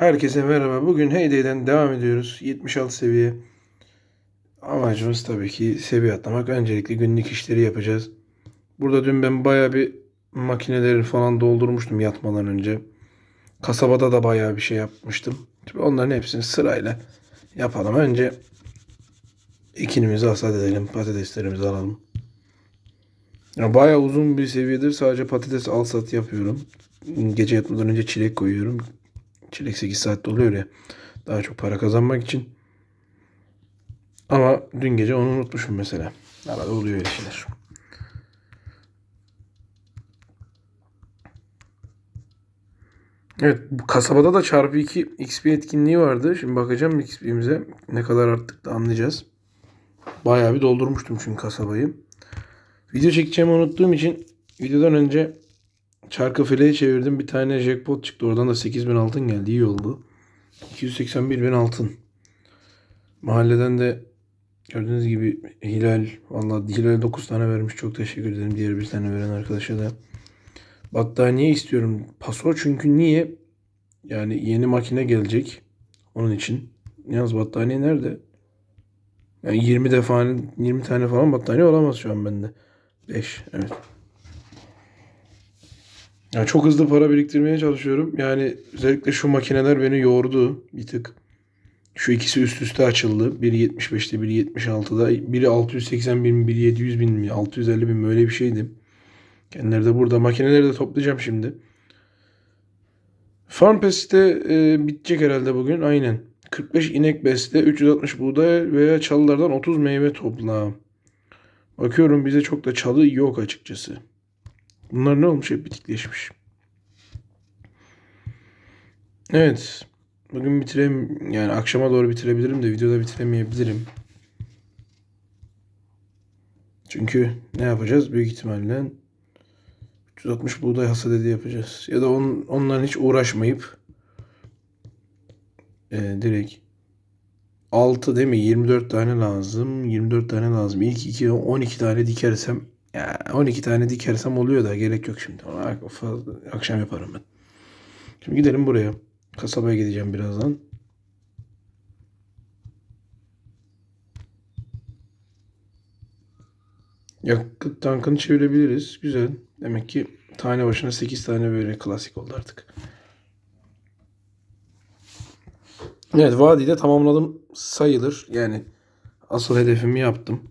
Herkese merhaba. Bugün Heyday'den devam ediyoruz. 76 seviye. Amacımız tabii ki seviye atlamak. Öncelikle günlük işleri yapacağız. Burada dün ben baya bir makineleri falan doldurmuştum yatmadan önce. Kasabada da baya bir şey yapmıştım. Şimdi onların hepsini sırayla yapalım. Önce ikinimizi hasat edelim. Patateslerimizi alalım. Ya bayağı uzun bir seviyedir. Sadece patates alsat yapıyorum. Gece yatmadan önce çilek koyuyorum. Çilek 8 saatte oluyor ya. Daha çok para kazanmak için. Ama dün gece onu unutmuşum mesela. Arada oluyor öyle şeyler. Evet bu kasabada da çarpı 2 XP etkinliği vardı. Şimdi bakacağım XP'mize ne kadar arttık da anlayacağız. Bayağı bir doldurmuştum çünkü kasabayı. Video çekeceğimi unuttuğum için videodan önce çarkı fileyi çevirdim. Bir tane jackpot çıktı. Oradan da 8000 altın geldi. İyi oldu. 281 bin altın. Mahalleden de gördüğünüz gibi Hilal vallahi Hilal 9 tane vermiş. Çok teşekkür ederim. Diğer bir tane veren arkadaşa da. Battaniye istiyorum. Paso çünkü niye? Yani yeni makine gelecek. Onun için. Yalnız battaniye nerede? Yani 20 defa 20 tane falan battaniye olamaz şu an bende. 5 evet. Ya çok hızlı para biriktirmeye çalışıyorum. Yani özellikle şu makineler beni yordu bir tık. Şu ikisi üst üste açıldı. Biri 75'te, biri 76'da. Biri 680 bin, biri 700 bin mi, 650 bin böyle bir şeydi. Kendileri de burada. Makineleri de toplayacağım şimdi. Farm Pest'te e, bitecek herhalde bugün. Aynen. 45 inek besle, 360 buğday veya çalılardan 30 meyve topla. Bakıyorum bize çok da çalı yok açıkçası. Bunlar ne olmuş? Hep bitikleşmiş. Evet. Bugün bitireyim. Yani akşama doğru bitirebilirim de videoda bitiremeyebilirim. Çünkü ne yapacağız? Büyük ihtimalle 360 buğday hasadedi yapacağız. Ya da on, onların hiç uğraşmayıp e, direkt 6 değil mi? 24 tane lazım. 24 tane lazım. İlk 2 12 tane dikersem ya 12 tane dikersem oluyor da gerek yok şimdi. Akşam yaparım ben. Şimdi gidelim buraya. Kasabaya gideceğim birazdan. Yakıt tankını çevirebiliriz. Güzel. Demek ki tane başına 8 tane böyle klasik oldu artık. Evet vadiyi de tamamladım sayılır. Yani asıl hedefimi yaptım.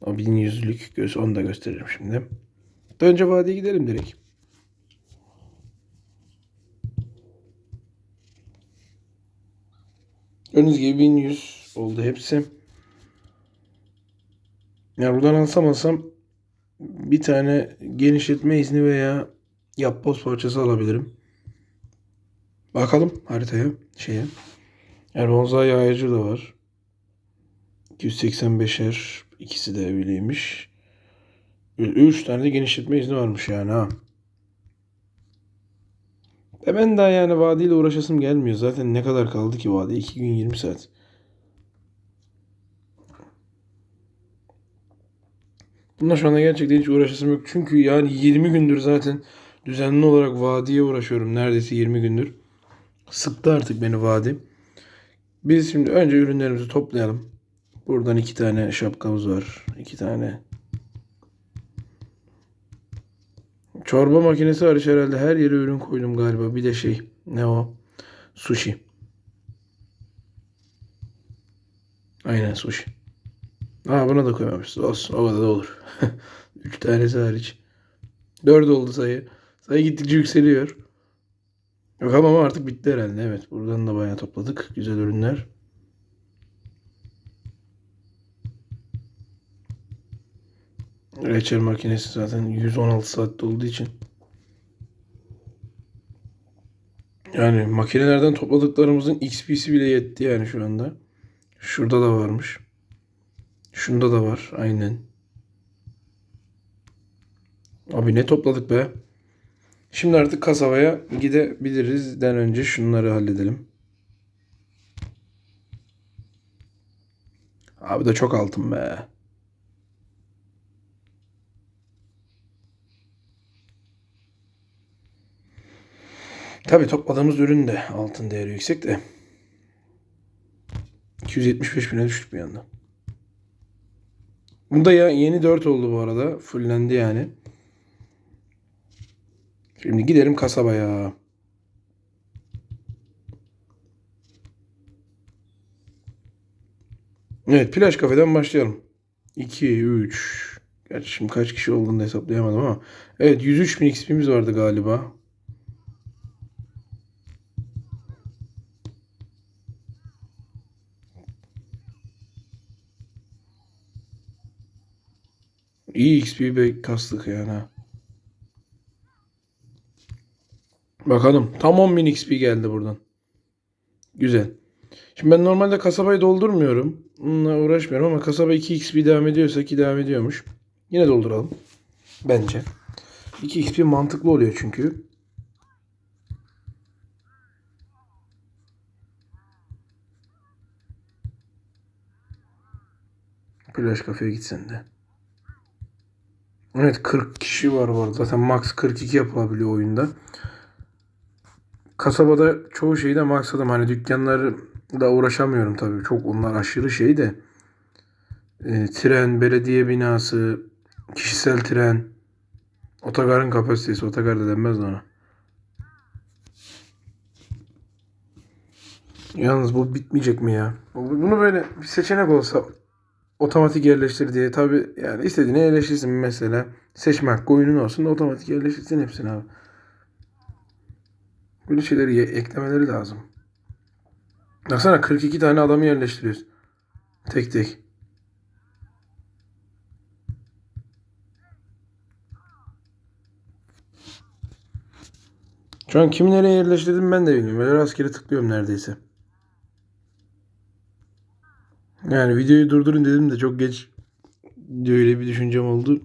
O 1100'lük göz onu da gösteririm şimdi. Önce vadiye gidelim direkt. Gördüğünüz gibi 1100 oldu hepsi. Yani buradan alsam alsam bir tane genişletme izni veya yapboz parçası alabilirim. Bakalım haritaya şeye. Bonsai yayıcı da var. 285'er ikisi de öyleymiş. 3 tane de genişletme izni varmış yani ha. E ben daha yani vadiyle uğraşasım gelmiyor. Zaten ne kadar kaldı ki vadi? 2 gün 20 saat. Bununla şu anda gerçekten hiç uğraşasım yok. Çünkü yani 20 gündür zaten düzenli olarak vadiye uğraşıyorum. Neredeyse 20 gündür. Sıktı artık beni vadi. Biz şimdi önce ürünlerimizi toplayalım. Buradan iki tane şapkamız var. İki tane. Çorba makinesi hariç herhalde her yere ürün koydum galiba. Bir de şey ne o? Sushi. Aynen sushi. Aa buna da koymamışız. Olsun o kadar da olur. Üç tanesi hariç. Dört oldu sayı. Sayı gittikçe yükseliyor. Yok ama artık bitti herhalde. Evet buradan da bayağı topladık. Güzel ürünler. Reçel makinesi zaten 116 saatte olduğu için. Yani makinelerden topladıklarımızın XP'si bile yetti yani şu anda. Şurada da varmış. Şunda da var aynen. Abi ne topladık be. Şimdi artık kasabaya gidebilirizden önce şunları halledelim. Abi de çok altın be. Tabii topladığımız ürün de altın değeri yüksek de. 275 bine düştük bir anda. Bunda ya yeni 4 oldu bu arada. Fullendi yani. Şimdi gidelim kasabaya. Evet plaj kafeden başlayalım. 2, 3. Gerçi şimdi kaç kişi olduğunu da hesaplayamadım ama. Evet 103 bin XP'miz vardı galiba. İyi XP be kastık yani. ha. Bakalım. Tam 10.000 XP geldi buradan. Güzel. Şimdi ben normalde kasabayı doldurmuyorum. Bununla uğraşmıyorum ama kasaba 2 XP devam ediyorsa ki devam ediyormuş. Yine dolduralım. Bence. 2 XP mantıklı oluyor çünkü. Plaj kafeye gitsen de. Evet 40 kişi var bu arada. Zaten max 42 yapılabiliyor oyunda. Kasabada çoğu şeyi de maxladım. Hani dükkanlarla uğraşamıyorum tabii. Çok onlar aşırı şey de. E, tren, belediye binası, kişisel tren, otogarın kapasitesi. Otogar da denmez de ona. Yalnız bu bitmeyecek mi ya? Bunu böyle bir seçenek olsa otomatik yerleştir diye tabi yani istediğini yerleştirsin mesela. Seçme hakkı oyunun olsun da otomatik yerleştirsin hepsini abi. Böyle şeyleri eklemeleri lazım. Baksana 42 tane adamı yerleştiriyoruz. Tek tek. Şu an kimi nereye yerleştirdim ben de bilmiyorum. Böyle rastgele tıklıyorum neredeyse. Yani videoyu durdurun dedim de çok geç öyle bir düşüncem oldu.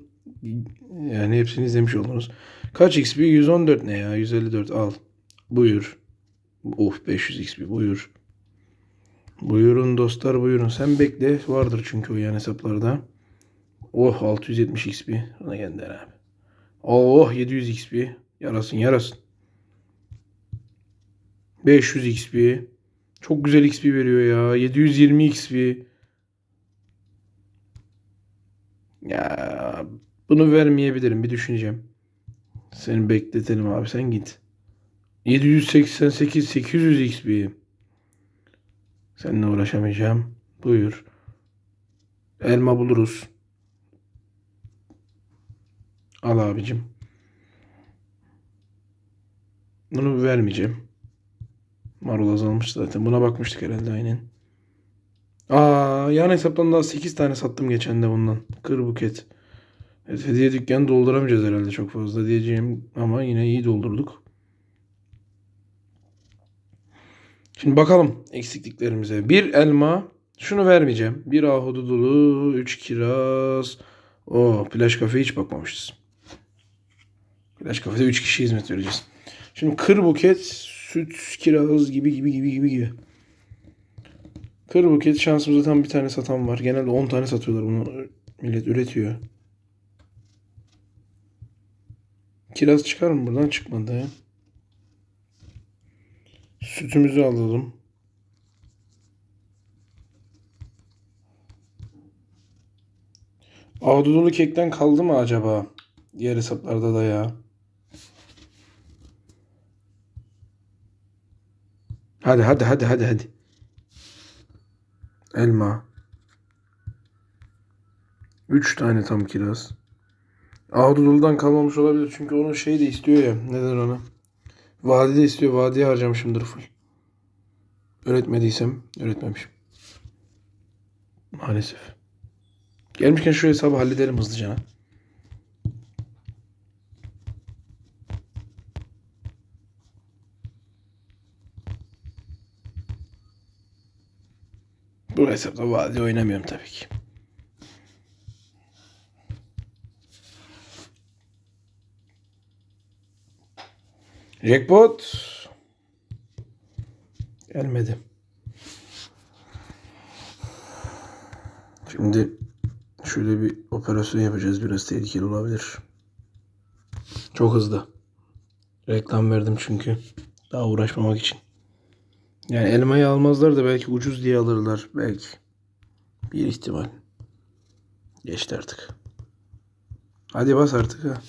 Yani hepsini izlemiş oldunuz. Kaç XP? 114 ne ya? 154 al. Buyur. Of 500 XP buyur. Buyurun dostlar buyurun. Sen bekle. Vardır çünkü o yan hesaplarda. Oh 670 XP. Ona gönder abi. Oh 700 XP. Yarasın yarasın. 500 XP. Çok güzel XP veriyor ya. 720 XP. Ya bunu vermeyebilirim. Bir düşüneceğim. Seni bekletelim abi. Sen git. 788 800 XP. Seninle uğraşamayacağım. Buyur. Elma buluruz. Al abicim. Bunu vermeyeceğim. Marul azalmış zaten. Buna bakmıştık herhalde aynen. Aa, yan hesaptan daha 8 tane sattım geçen de bundan. Kır buket. Evet, hediye dükkanı dolduramayacağız herhalde çok fazla diyeceğim ama yine iyi doldurduk. Şimdi bakalım eksikliklerimize. Bir elma. Şunu vermeyeceğim. Bir ahududulu. Üç kiraz. O plaj kafeye hiç bakmamışız. Plaj kafede 3 kişi hizmet vereceğiz. Şimdi kır buket, süt, kiraz gibi gibi gibi gibi gibi. Kır buket şansımızda tam bir tane satan var. Genelde 10 tane satıyorlar bunu. Millet üretiyor. Kiraz çıkar mı buradan? Çıkmadı. Sütümüzü alalım. Ahududulu kekten kaldı mı acaba? Diğer hesaplarda da ya. Hadi hadi hadi hadi hadi. Elma. Üç tane tam kiraz. Ahududulu'dan kalmamış olabilir. Çünkü onun şey de istiyor ya. Neden ona? Vadide istiyor. Vadiye harcamışımdır full. Öğretmediysem öğretmemişim. Maalesef. Gelmişken şu hesabı halledelim hızlıca. Bu hesapta vadi oynamıyorum tabii ki. Jackpot. Gelmedi. Şimdi şöyle bir operasyon yapacağız. Biraz tehlikeli olabilir. Çok hızlı. Reklam verdim çünkü. Daha uğraşmamak için. Yani elmayı almazlar da belki ucuz diye alırlar. Belki. Bir ihtimal. Geçti artık. Hadi bas artık ha.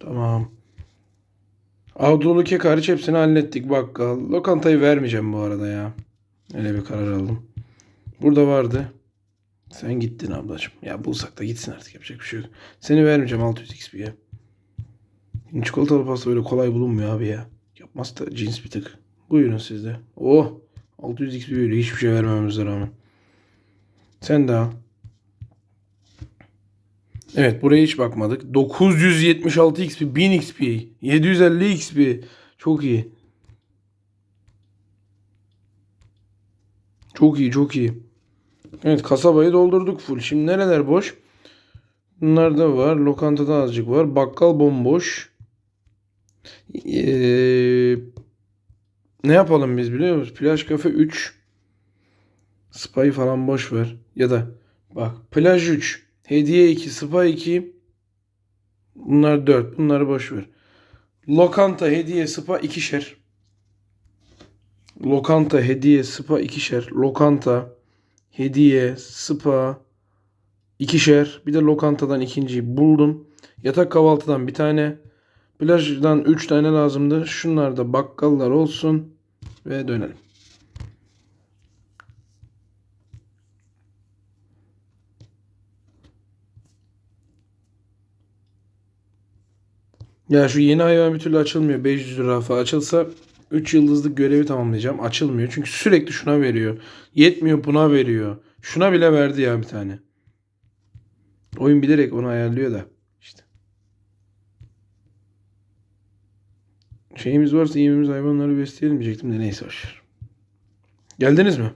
Tamam. Avdolu kek hariç hepsini hallettik bakkal. Lokantayı vermeyeceğim bu arada ya. Öyle bir karar aldım. Burada vardı. Sen gittin ablacığım. Ya bulsak da gitsin artık yapacak bir şey yok. Seni vermeyeceğim 600 XP'ye. Çikolatalı pasta öyle kolay bulunmuyor abi ya. Yapmaz da cins bir tık. Buyurun siz de. Oh 600 XP böyle hiçbir şey vermememize rağmen. Sen al. Evet buraya hiç bakmadık. 976 XP, 1000 XP, 750 XP. Çok iyi. Çok iyi, çok iyi. Evet kasabayı doldurduk full. Şimdi nereler boş? Bunlarda var. Lokantada azıcık var. Bakkal bomboş. Ee, ne yapalım biz biliyor musun? Plaj kafe 3. Spy falan boş ver. Ya da bak plaj 3. Hediye 2. Spy 2. Bunlar 4. Bunları boş ver. Lokanta hediye spa ikişer. Lokanta hediye spa ikişer. Lokanta hediye spa ikişer. Bir de lokantadan ikinciyi buldum. Yatak kahvaltıdan bir tane. Plajdan 3 tane lazımdı. Şunlar da bakkallar olsun. Ve dönelim. Ya şu yeni hayvan bir türlü açılmıyor. 500 lira falan açılsa 3 yıldızlık görevi tamamlayacağım. Açılmıyor. Çünkü sürekli şuna veriyor. Yetmiyor buna veriyor. Şuna bile verdi ya bir tane. Oyun bilerek onu ayarlıyor da. Şeyimiz varsa yemimiz hayvanları besleyelim diyecektim de neyse hoş. Geldiniz mi?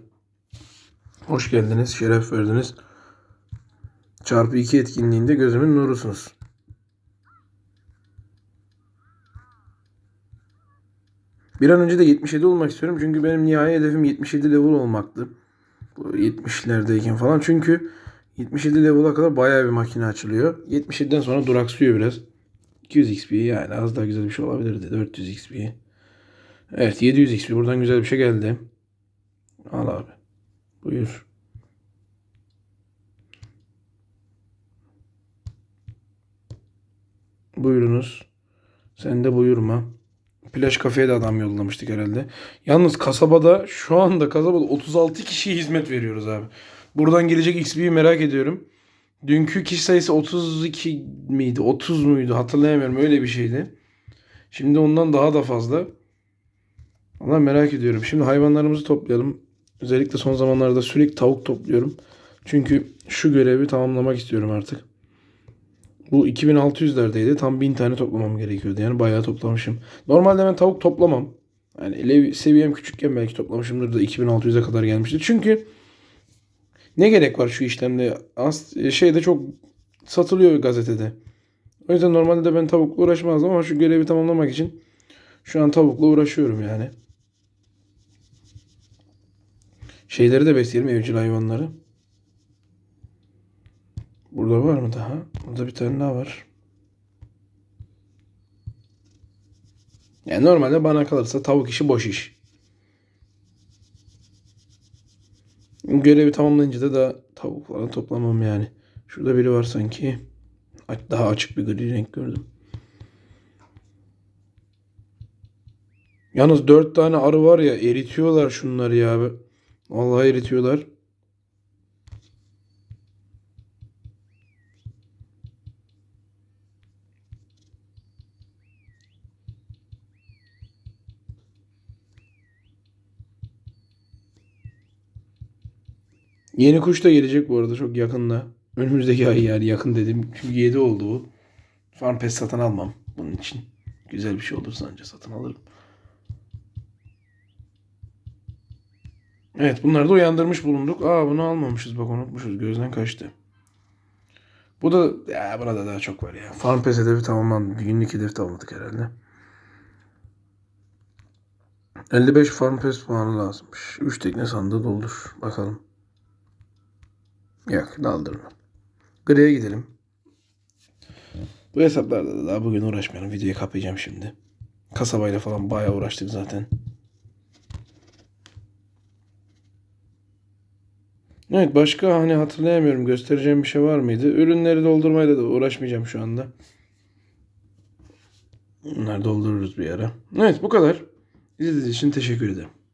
Hoş geldiniz. Şeref verdiniz. Çarpı 2 etkinliğinde gözümün nurusunuz. Bir an önce de 77 olmak istiyorum. Çünkü benim nihai hedefim 77 level olmaktı. Bu 70'lerdeyken falan. Çünkü 77 level'a kadar bayağı bir makine açılıyor. 77'den sonra duraksıyor biraz. 200 XP yani az daha güzel bir şey olabilirdi. 400 XP. Evet 700 XP. Buradan güzel bir şey geldi. Al abi. Buyur. Buyurunuz. Sen de buyurma. Plaj kafeye de adam yollamıştık herhalde. Yalnız kasabada şu anda kasabada 36 kişiye hizmet veriyoruz abi. Buradan gelecek XP'yi merak ediyorum. Dünkü kişi sayısı 32 miydi? 30 muydu? Hatırlayamıyorum. Öyle bir şeydi. Şimdi ondan daha da fazla. Allah merak ediyorum. Şimdi hayvanlarımızı toplayalım. Özellikle son zamanlarda sürekli tavuk topluyorum. Çünkü şu görevi tamamlamak istiyorum artık. Bu 2600'lerdeydi. Tam 1000 tane toplamam gerekiyordu. Yani bayağı toplamışım. Normalde ben tavuk toplamam. Yani seviyem küçükken belki toplamışımdır da 2600'e kadar gelmişti. Çünkü ne gerek var şu işlemde? As şeyde çok satılıyor gazetede. O yüzden normalde ben tavukla uğraşmazdım ama şu görevi tamamlamak için şu an tavukla uğraşıyorum yani. Şeyleri de besleyelim evcil hayvanları. Burada var mı daha? Burada bir tane daha var. Yani normalde bana kalırsa tavuk işi boş iş. Görevi tamamlayınca da daha tavuk falan toplamam yani. Şurada biri var sanki. Daha açık bir gri renk gördüm. Yalnız dört tane arı var ya eritiyorlar şunları ya. Vallahi eritiyorlar. Yeni kuş da gelecek bu arada çok yakında. Önümüzdeki ay yani yakın dedim. Çünkü 7 oldu bu. Farm Pass satın almam bunun için. Güzel bir şey olursa anca satın alırım. Evet bunları da uyandırmış bulunduk. Aa bunu almamışız bak unutmuşuz. Gözden kaçtı. Bu da ya burada daha çok var ya. Farm Pass hedefi tamamlandı. Günlük hedef tamamladık herhalde. 55 Farm Pass puanı lazımmış. 3 tekne sandığı doldur. Bakalım. Yok daldırma. Gri'ye gidelim. Bu hesaplarda da daha bugün uğraşmayalım. Videoyu kapayacağım şimdi. Kasabayla falan bayağı uğraştık zaten. Evet başka hani hatırlayamıyorum göstereceğim bir şey var mıydı? Ürünleri doldurmayla da uğraşmayacağım şu anda. Bunları doldururuz bir ara. Evet bu kadar. İzlediğiniz için teşekkür ederim.